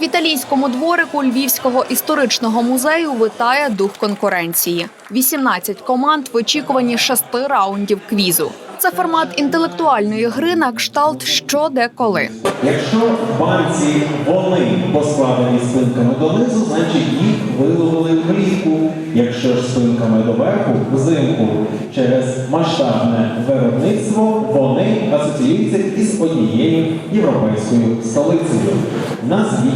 В італійському дворику Львівського історичного музею витає дух конкуренції. 18 команд в очікуванні шести раундів квізу. Це формат інтелектуальної гри на кшталт що де коли. Якщо банці вони поскладені спинками донизу, значить їх виловили влітку. Якщо ж спинками доверху, взимку, через масштабне виробництво вони асоціюються із однією європейською столицею. Назвіть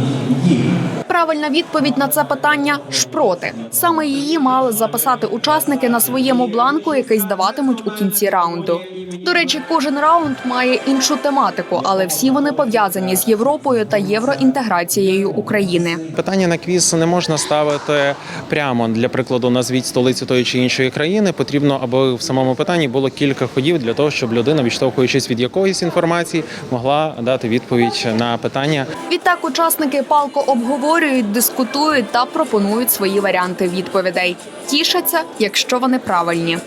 їх. Правильна відповідь на це питання шпроти. Саме її мали записати учасники на своєму бланку, який здаватимуть у кінці раунду. До речі, кожен раунд має іншу тематику, але всі вони пов'язані з Європою та євроінтеграцією України. Питання на квіз не можна ставити прямо. Для прикладу, назвіть столицю тої чи іншої країни. Потрібно, аби в самому питанні було кілька ходів для того, щоб людина, відштовхуючись від якоїсь інформації, могла дати відповідь на питання. Відтак учасники палко обговорюють, дискутують та пропонують свої варіанти відповідей. Тішаться, якщо вони правильні.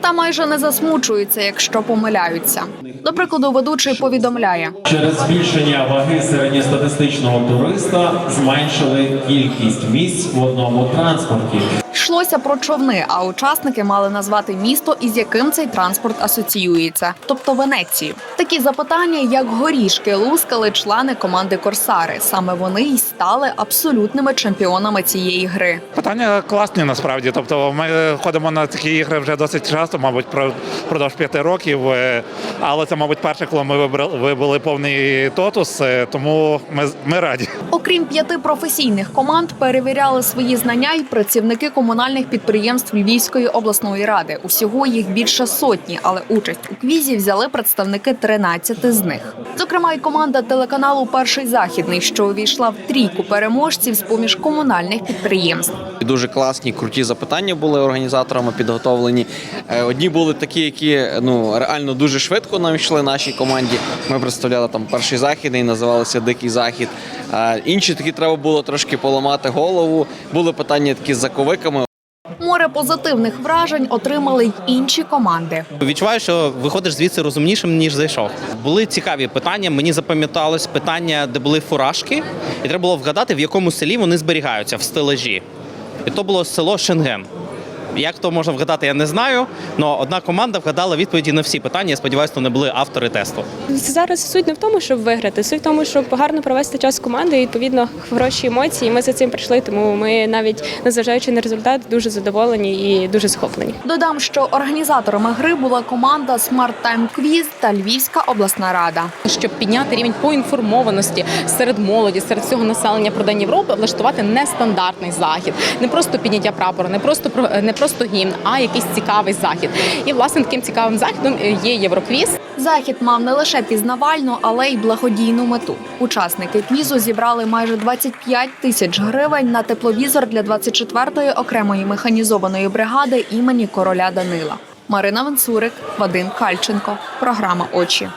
Та майже не засмучуються, якщо помиляються. До прикладу, ведучий повідомляє: Через збільшення ваги середньостатистичного туриста зменшили кількість місць в одному транспорті. Йшлося про човни, а учасники мали назвати місто, із яким цей транспорт асоціюється, тобто Венецію. Такі запитання, як горішки, лускали члени команди Корсари. Саме вони й стали абсолютними чемпіонами цієї гри. Питання класні насправді. Тобто ми ходимо на такі ігри вже досить часто, мабуть, про- впродовж п'яти років. Е, Але це, мабуть, перше, коли ми вибрали вибули повний тотус, е, тому ми, ми раді. Окрім п'яти професійних команд, перевіряли свої знання й працівники комунальних підприємств Львівської обласної ради. Усього їх більше сотні, але участь у квізі взяли представники 13 з них. Зокрема, й команда телеканалу Перший західний, що увійшла в трійку переможців з поміж комунальних підприємств. Дуже класні, круті запитання були організаторами підготовлені. Е, Одні були такі, які ну реально дуже швидко нам йшли нашій команді. Ми представляли там перший західний, називалися Дикий Захід. Інші такі треба було трошки поламати голову. Були питання такі з заковиками. Море позитивних вражень отримали й інші команди. Відчуваю, що виходиш звідси розумнішим ніж зайшов. Були цікаві питання. Мені запам'яталось питання, де були фуражки, і треба було вгадати, в якому селі вони зберігаються в стелажі. І то було село Шенген. Як то можна вгадати, я не знаю. але одна команда вгадала відповіді на всі питання. Я сподіваюся, то не були автори тесту. Зараз суть не в тому, щоб виграти, суть в тому, щоб гарно провести час з командою, і, відповідно, хороші емоції. Ми за цим прийшли, тому ми навіть незважаючи на результат, дуже задоволені і дуже схоплені. Додам, що організаторами гри була команда Smart Time Quiz та Львівська обласна рада. щоб підняти рівень поінформованості серед молоді, серед всього населення про День Європи, влаштувати нестандартний захід, не просто підняття прапора, не просто про- не просто гімн, а якийсь цікавий захід. І власне таким цікавим заходом є Євроквіз. Захід мав не лише пізнавальну, але й благодійну мету. Учасники квізу зібрали майже 25 тисяч гривень на тепловізор для 24-ї окремої механізованої бригади імені короля Данила. Марина Венцурик, Вадим Кальченко. Програма Очі.